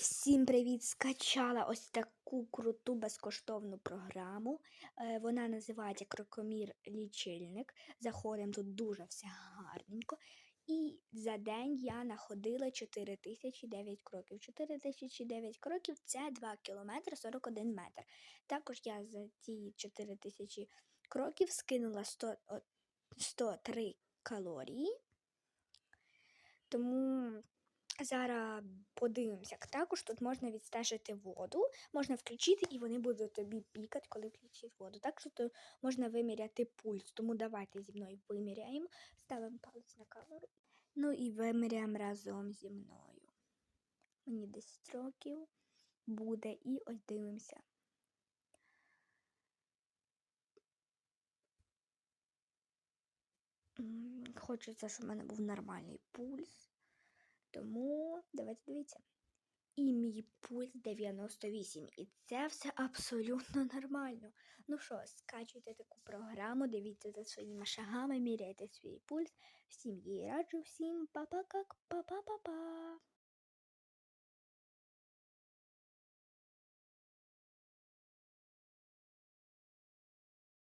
Всім привіт! Скачала ось таку круту безкоштовну програму. Е, Вона називається Крокомір лічильник. Заходимо тут дуже все гарненько. І за день я находила 4009 кроків. 4009 кроків це 2 кілометри 41 метр. Також я за ті 4000 кроків скинула 100, 103 калорії. Тому Зараз подивимося. Також тут можна відстежити воду, можна включити, і вони будуть тобі пікати, коли включиш воду. Також тут можна виміряти пульс. Тому давайте зі мною виміряємо. Ставимо палець на камеру. Ну і виміряємо разом зі мною. Мені 10 років буде, і ось дивимося. Хочеться, щоб в мене був нормальний пульс. Тому давайте дивіться. І мій пульс 98. І це все абсолютно нормально. Ну що, скачуйте таку програму, дивіться за своїми шагами, міряйте свій пульс. Всім її раджу, всім па-па-как, па-па-па-па.